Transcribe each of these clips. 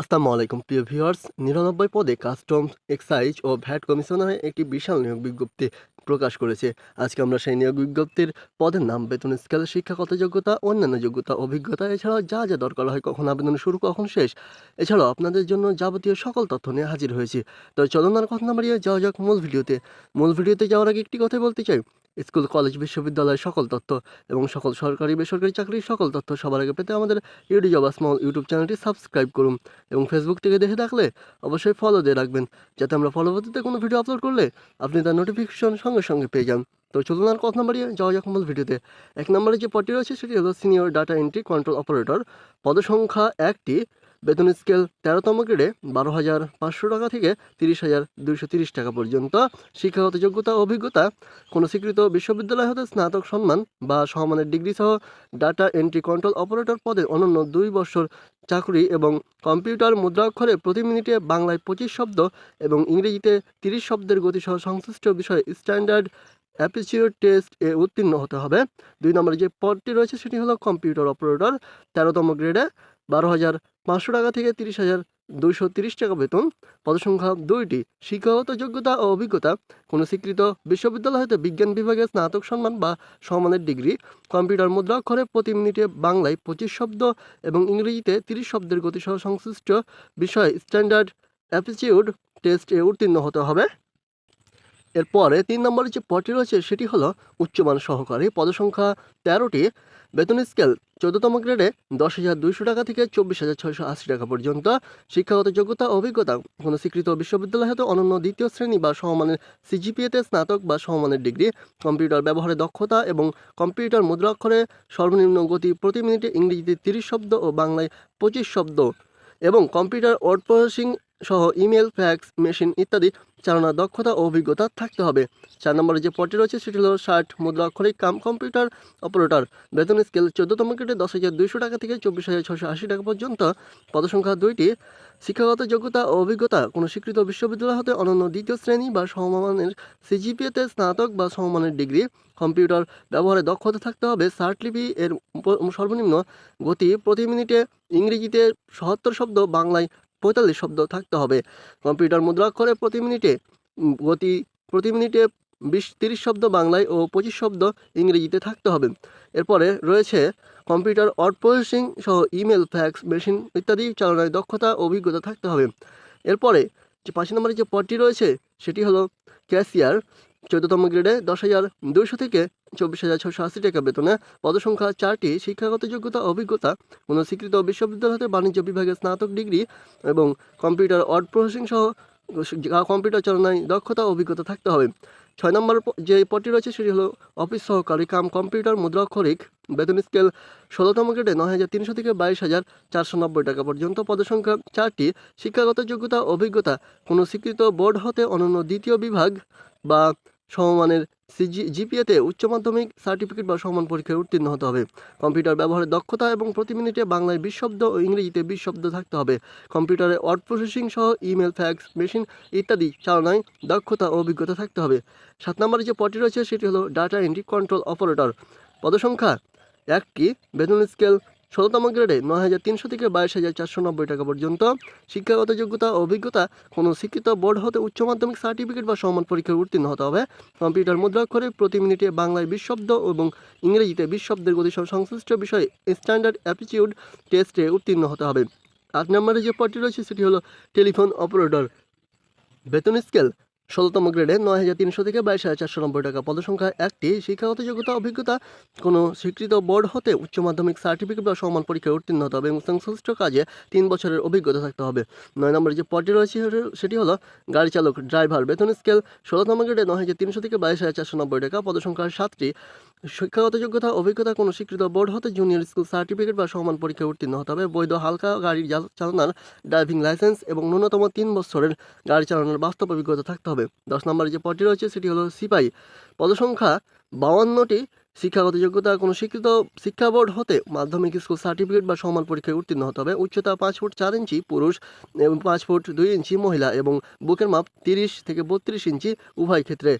আসসালামু আলাইকুম, প্রিয় ভিউয়ার্স। নিরানব্বই পদে কাস্টমস, এক্সাইজ ও ভ্যাট কমিশনারে একটি বিশাল নিয়োগ বিজ্ঞপ্তি প্রকাশ করেছে। আজকে আমরা সেই নিয়োগ বিজ্ঞপ্তির পদের নাম, বেতন স্কেল, শিক্ষাগত যোগ্যতা, অন্যান্য যোগ্যতা, অভিজ্ঞতা, এছাড়াও যা যা দরকার হয়, কখন আবেদন শুরু, কখন শেষ, এছাড়াও আপনাদের জন্য যাবতীয় সকল তথ্য নিয়ে হাজির হয়েছি। তো চলনার কথা না বাড়িয়ে যাওয়া যাক মূল ভিডিওতে। মূল ভিডিওতে যাওয়ার আগে একটি কথাই বলতে চাই। স্কুল, কলেজ বিশ্ববিদ্যালয়ের সকল তথ্য এবং সকল সরকারি, বেসরকারি চাকরির সকল তথ্য সবার আগে পেতে আমাদের ইউটিউব জবা স্মল ইউটিউব চ্যানেলটি সাবস্ক্রাইব করুন এবং ফেসবুক থেকে দেখে থাকলে অবশ্যই ফলো দিয়ে রাখবেন, যাতে আমরা পরবর্তীতে কোনো ভিডিও আপলোড করলে আপনি তার নোটিফিকেশন সঙ্গে সঙ্গে পেয়ে যান। তো চলুন আর কথা নাম্বারিয়ে যাওয়া যাক মূল ভিডিওতে এক নম্বরে যে পদটি রয়েছে সেটি হলো senior data entry control operator পদসংখ্যা একটি বেতন স্কেল তেরোতম গ্রেডে বারো হাজার পাঁচশো টাকা থেকে তিরিশ হাজার দুইশো তিরিশ টাকা পর্যন্ত। শিক্ষাগত যোগ্যতা অভিজ্ঞতা, কোনো স্বীকৃত বিশ্ববিদ্যালয় হতে স্নাতক সম্মান বা সমানের ডিগ্রি সহ ডাটা এন্ট্রি কন্ট্রোল অপারেটর পদে অনন্য দুই বছর চাকরি এবং কম্পিউটার মুদ্রাক্ষরে প্রতি মিনিটে বাংলায় পঁচিশ শব্দ এবং ইংরেজিতে তিরিশ শব্দের গতিসহ সংশ্লিষ্ট বিষয়ে স্ট্যান্ডার্ড অ্যাপিচিউড টেস্ট এ উত্তীর্ণ হতে হবে। দুই নম্বরে যে পদটি রয়েছে সেটি হলো কম্পিউটার অপারেটর, তেরোতম গ্রেডে বারো হাজার পাঁচশো টাকা থেকে তিরিশ হাজার দুইশো তিরিশ টাকা বেতন। পদসংখ্যা দুইটি, শিক্ষাগত যোগ্যতা ও অভিজ্ঞতা। কোনো স্বীকৃত বিশ্ববিদ্যালয় হতে বিজ্ঞান বিভাগে স্নাতক সম্মান বা সম্মানের ডিগ্রি। কম্পিউটার মুদ্রাক্ষরে প্রতি মিনিটে বাংলায় পঁচিশ শব্দ এবং ইংরেজিতে তিরিশ শব্দের গতিসহ সংশ্লিষ্ট বিষয় স্ট্যান্ডার্ড অ্যাপিচিউড টেস্টে উত্তীর্ণ হতে হবে। এরপরে তিন নম্বরে যে পদটি রয়েছে, সেটি হলো উচ্চমান সহকারী। পদসংখ্যা তেরোটি। বেতন স্কেল চোদ্দতম গ্রেডে দশ হাজার দুইশো টাকা থেকে চব্বিশ হাজার ছয়শো আশি টাকা পর্যন্ত। শিক্ষাগত যোগ্যতা অভিজ্ঞতা, কোনো স্বীকৃত বিশ্ববিদ্যালয় হতে অনন্য দ্বিতীয় শ্রেণি বা সমমানের সিজিপিএতে স্নাতক বা সমমানের ডিগ্রি। কম্পিউটার ব্যবহারে দক্ষতা এবং কম্পিউটার মুদ্রাক্ষরে সর্বনিম্ন গতি প্রতি মিনিটে ইংরেজিতে তিরিশ শব্দ ও বাংলায় পঁচিশ শব্দ। এবং কম্পিউটার ওয়ার্ড প্রসেসিং সহ ইমেল, ফ্যাক্স, মেশিন ইত্যাদি চালানোর দক্ষতা ও অভিজ্ঞতা থাকতে হবে। চার নম্বরে যে পদটি রয়েছে সেটি হলো ষাট মুদ্রাক্ষরিক কাম কম্পিউটার অপারেটর। বেতন স্কেল চোদ্দতম গ্রেডে দশ হাজার দুইশো টাকা থেকে চব্বিশ হাজার ছশো আশি টাকা পর্যন্ত। পদসংখ্যা দুইটি, শিক্ষাগত যোগ্যতা ও অভিজ্ঞতা। কোনো স্বীকৃত বিশ্ববিদ্যালয় হতে অনন্য দ্বিতীয় শ্রেণি বা সমমানের সিজিপিএতে স্নাতক বা সমমানের ডিগ্রি। কম্পিউটার ব্যবহারে দক্ষতা থাকতে হবে। সার্টলিপি এর সর্বনিম্ন গতি প্রতি মিনিটে ইংরেজিতে সত্তর শব্দ, বাংলায় পঁয়তাল্লিশ শব্দ থাকতে হবে। কম্পিউটার মুদ্রাক্ষরে প্রতি মিনিটে গতি, প্রতি মিনিটে বিশ, তিরিশ শব্দ বাংলায় ও পঁচিশ শব্দ ইংরেজিতে থাকতে হবে। এরপরে রয়েছে কম্পিউটার ওয়ার্ড প্রসেসিং সহ ইমেল, ফ্যাক্স, মেশিন ইত্যাদি চালনায় দক্ষতা অভিজ্ঞতা থাকতে হবে। এরপরে যে পাঁচ নম্বরের যে পদটি রয়েছে, সেটি হলো ক্যাশিয়ার, চোদ্দতম গ্রেডে দশ হাজার দুশো থেকে চব্বিশ হাজার ছশো আশি টাকা বেতনে পদসংখ্যা চারটি শিক্ষাগত যোগ্যতা, অভিজ্ঞতা কোনো স্বীকৃত বাণিজ্য বিভাগে স্নাতক ডিগ্রি এবং কম্পিউটার ওয়ার্ড প্রসেসিং সহ কম্পিউটার চালনায় দক্ষতা, অভিজ্ঞতা থাকতে হবে। ছয় নম্বর যে পদটি রয়েছে সেটি হলো অফিস সহকারী কাম কম্পিউটার মুদ্রাক্ষরিক বেতন স্কেল ষোলোতম গ্রেডে নয় হাজার তিনশো থেকে বাইশ হাজার চারশো নব্বই টাকা পর্যন্ত। পদসংখ্যা চারটি শিক্ষাগত যোগ্যতা, অভিজ্ঞতা কোনো স্বীকৃত বোর্ড হতে অনন্য দ্বিতীয় বিভাগ বা সমমানের সিজি জিপিএতে উচ্চ মাধ্যমিক সার্টিফিকেট বা সমান পরীক্ষায় উত্তীর্ণ হতে হবে। কম্পিউটার ব্যবহারে দক্ষতা এবং প্রতি মিনিটে বাংলায় বিশ শব্দ ও ইংরেজিতে বিশ শব্দ থাকতে হবে। কম্পিউটারে ওয়ার্ড প্রসেসিং সহ ইমেল, ফ্যাক্স, মেশিন ইত্যাদি চালনায় দক্ষতা ও অভিজ্ঞতা থাকতে হবে। সাত নম্বরে যে পদটি রয়েছে, সেটি হলো ডাটা এন্ট্রি কন্ট্রোল অপারেটর। পদসংখ্যা একটি বেতন স্কেল ষোলোতম গ্রেডে নয় হাজার তিনশো থেকে বাইশ হাজার চারশো নব্বই টাকা পর্যন্ত শিক্ষাগত যোগ্যতা অভিজ্ঞতা কোনো শিক্ষিত বোর্ড হতে উচ্চ মাধ্যমিক সার্টিফিকেট বা সমান পরীক্ষায় উত্তীর্ণ হতে হবে। কম্পিউটার মুদ্রাক্ষরে প্রতি মিনিটে বাংলায় বিশ শব্দ এবং ইংরেজিতে বিশ শব্দের গতিসহ সংশ্লিষ্ট বিষয়ে স্ট্যান্ডার্ড অ্যাপিচিউড টেস্টে উত্তীর্ণ হতে হবে। আট নম্বরে যে পদটি রয়েছে, সেটি হলো টেলিফোন অপারেটর। বেতন স্কেল ষোলোতম গ্রেডে নয় হাজার তিনশো থেকে বাইশ হাজার চারশো নব্বই টাকা পদসংখ্যা। একটি শিক্ষাগত যোগ্যতা, অভিজ্ঞতা, কোনো স্বীকৃত বোর্ড হতে উচ্চ মাধ্যমিক সার্টিফিকেট বা সমান পরীক্ষায় উত্তীর্ণ হতে হবে এবং সংশ্লিষ্ট কাজে তিন বছরের অভিজ্ঞতা থাকতে হবে। নয় নম্বরে যে পদটি রয়েছে, সেটি- হলো গাড়ি চালক, ড্রাইভার। বেতন স্কেল ষোলোতম গ্রেডে নয় হাজার তিনশো থেকে বাইশ হাজার চারশো নব্বই টাকা পদসংখ্যা সাতটি শিক্ষাগত যোগ্যতা, অভিজ্ঞতা, কোনো স্বীকৃত বোর্ড হতে জুনিয়র স্কুল সার্টিফিকেট বা সমান পরীক্ষায় উত্তীর্ণ হতে হবে। বৈধ হালকা গাড়ি চালানোর ড্রাইভিং লাইসেন্স এবং ন্যূনতম তিন বছরের গাড়ি চালানোর বাস্তব অভিজ্ঞতা থাকতে হবে। দশ নম্বরে যে পদটি রয়েছে সেটি হলো সিপাই। পদসংখ্যা বাউান্নটি শিক্ষাগত যোগ্যতা, কোনো স্বীকৃত শিক্ষা বোর্ড হতে মাধ্যমিক স্কুল সার্টিফিকেট বা সমান পরীক্ষায় উত্তীর্ণ হতে হবে। উচ্চতা পাঁচ ফুট চার ইঞ্চি, পুরুষ এবং পাঁচ ফুট দুই ইঞ্চি, মহিলা এবং বুকের মাপ তিরিশ থেকে বত্রিশ ইঞ্চি উভয় ক্ষেত্রে।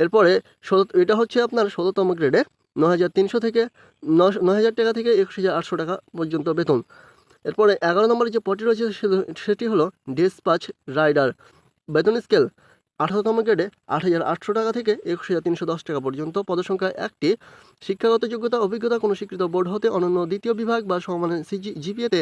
এরপরে এটা হচ্ছে আপনার ষোলোতম গ্রেডে ন হাজার তিনশো থেকে ন হাজার টাকা থেকে একুশ হাজার আটশো টাকা পর্যন্ত বেতন। এরপরে এগারো নম্বরের যে পটি রয়েছে সেটি হলো ডিসপাচ রাইডার বেতন স্কেল আঠারোতম গ্রেডে আট হাজার আটশো টাকা থেকে একুশ হাজার তিনশো দশ টাকা পর্যন্ত পদসংখ্যা একটি। শিক্ষাগত যোগ্যতা, অভিজ্ঞতা, কোনো স্বীকৃত বোর্ড হতে অনন্য দ্বিতীয় বিভাগ বা সমানের সিজি জিপিএতে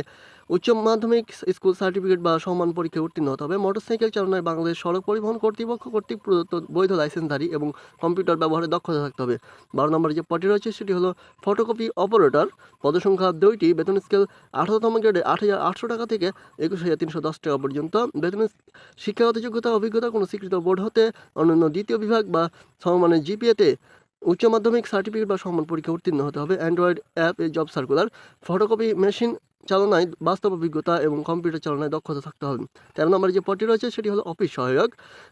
উচ্চ মাধ্যমিক স্কুল সার্টিফিকেট বা সমান পরীক্ষায় উত্তীর্ণ হতে হবে। মোটরসাইকেল চালনায় বাংলাদেশ সড়ক পরিবহন কর্তৃপক্ষ কর্তৃক প্রদত্ত বৈধ লাইসেন্সধারী এবং কম্পিউটার ব্যবহারে দক্ষতা থাকতে হবে। বারো নম্বরে যে পটি রয়েছে সেটি হলো ফটোকপি অপারেটর পদসংখ্যা দুইটি, বেতন স্কেল আঠারোতম গ্রেডে আট হাজার আটশো টাকা থেকে একুশ হাজার তিনশো দশ টাকা পর্যন্ত। বেতন, শিক্ষাগত যোগ্যতা, অভিজ্ঞতা, কোনো স্বীকৃত বোর্ড হতে অন্যান্য দ্বিতীয় বিভাগ বা সমমানের জিপিএতে উচ্চ মাধ্যমিক সার্টিফিকেট বা সমান পরীক্ষা উত্তীর্ণ হতে হবে। অ্যান্ড্রয়েড অ্যাপ এ জব সার্কুলার ফটোকপি মেশিন চালনায় বাস্তব অভিজ্ঞতা এবং কম্পিউটার চালনায় দক্ষতা থাকতে হবে। তেরো নম্বরে যে পদটি রয়েছে, সেটি হলো অফিস সহায়ক।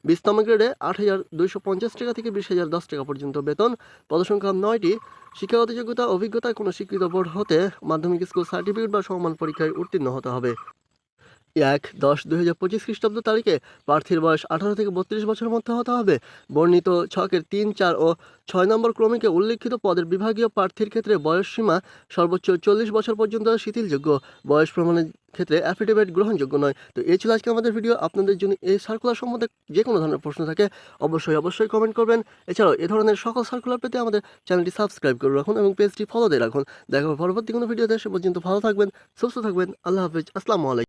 বিশতম গ্রেডে আট হাজার দুইশো পঞ্চাশ টাকা থেকে বিশ হাজার দশ টাকা পর্যন্ত বেতন। পদসংখ্যা নয়টি, শিক্ষাগত যোগ্যতা অভিজ্ঞতা কোনো স্বীকৃত বোর্ড হতে মাধ্যমিক স্কুল সার্টিফিকেট বা সমান পরীক্ষায় উত্তীর্ণ হতে হবে। এক, দশ দুই হাজার পঁচিশ খ্রিস্টাব্দ তারিখে প্রার্থীর বয়স আঠারো থেকে বত্রিশ বছরের মধ্যে হতে হবে। বর্ণিত ছকের তিন, চার ও ছয় নম্বর ক্রমিকে উল্লিখিত পদের বিভাগীয় প্রার্থীর ক্ষেত্রে বয়স সীমা সর্বোচ্চ চল্লিশ বছর পর্যন্ত শিথিলযোগ্য। বয়স প্রমাণের ক্ষেত্রে অ্যাফিডেভিট গ্রহণযোগ্য নয়। তো এই ছিল আজকে আমাদের ভিডিও আপনাদের জন্য এই সার্কুলার সম্বন্ধে যে কোনো ধরনের প্রশ্ন থাকে, অবশ্যই অবশ্যই কমেন্ট করবেন। এছাড়াও, এ ধরনের সকল সার্কুলার পেতে আমাদের চ্যানেলটি সাবস্ক্রাইব করে রাখুন এবং পেজটি ফলো দিয়ে রাখুন। দেখা পরবর্তী কোনো ভিডিওতে সে পর্যন্ত ভালো থাকবেন, সুস্থ থাকবেন। আল্লাহ হাফিজ। আসসালামু আলাইকুম।